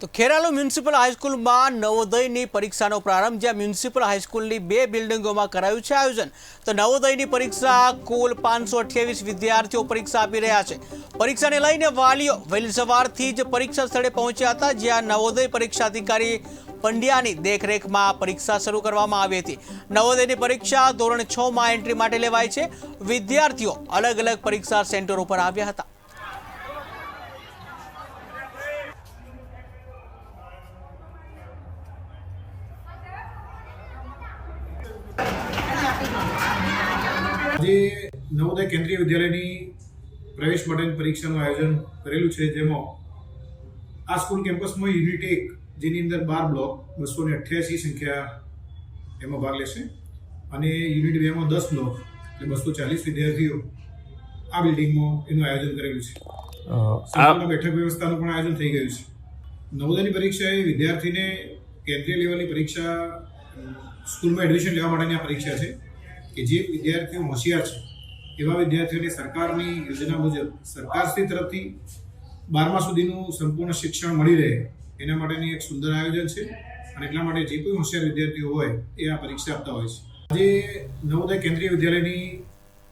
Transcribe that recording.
તો ખેરાલુ મ્યુનિસિપલ હાઈસ્કૂલમાં નવોદયની પરીક્ષાનો પ્રારંભ, જ્યાં મ્યુનિસિપલ હાઈસ્કૂલની બે બિલ્ડિંગોમાં કરાયું છે આયોજન. તો નવોદયની પરીક્ષા કુલ પાંચસો અઠ્યાવીસ વિદ્યાર્થીઓ પરીક્ષા આપી રહ્યા છે. પરીક્ષાને લઈને વાલીઓ વહેલી સવારથી જ પરીક્ષા સ્થળે પહોંચ્યા હતા, જ્યાં નવોદય પરીક્ષા અધિકારી પંડ્યાની દેખરેખમાં પરીક્ષા શરૂ કરવામાં આવી હતી. નવોદયની પરીક્ષા ધોરણ છ માં એન્ટ્રી માટે લેવાય છે. વિદ્યાર્થીઓ અલગ અલગ પરીક્ષા સેન્ટર ઉપર આવ્યા હતા. આજે નવોદય કેન્દ્રીય વિદ્યાલયની પ્રવેશ માટેની પરીક્ષાનું આયોજન કરેલું છે જેમાં આ સ્કૂલ કેમ્પસમાં યુનિટ એક જેની અંદર બાર બ્લોક બસો ને અઠ્યાસી સંખ્યા એમાં ભાગ લેશે. અને યુનિટ બેમાં દસ બ્લોક એટલે બસો ચાલીસ વિદ્યાર્થીઓ આ બિલ્ડિંગમાં એનું આયોજન કરેલું છે. બેઠક વ્યવસ્થાનું પણ આયોજન થઈ ગયું છે. નવોદયની પરીક્ષા એ વિદ્યાર્થીને કેન્દ્રીય લેવલની પરીક્ષા સ્કૂલમાં એડમિશન લેવા માટેની આ પરીક્ષા છે. કે જે વિદ્યાર્થીઓ હોશિયાર છે, એવા વિદ્યાર્થીઓને સરકારની યોજના મુજબ સરકારશ્રી તરફથી બારમા સુધીનું સંપૂર્ણ શિક્ષણ મળી રહે. એના માટેની એક સુંદર આયોજન છે અને એટલા માટે જે કોઈ હોશિયાર વિદ્યાર્થીઓ હોય એ આ પરીક્ષા આપતા હોય છે. આજે નવોદય કેન્દ્રીય વિદ્યાલયની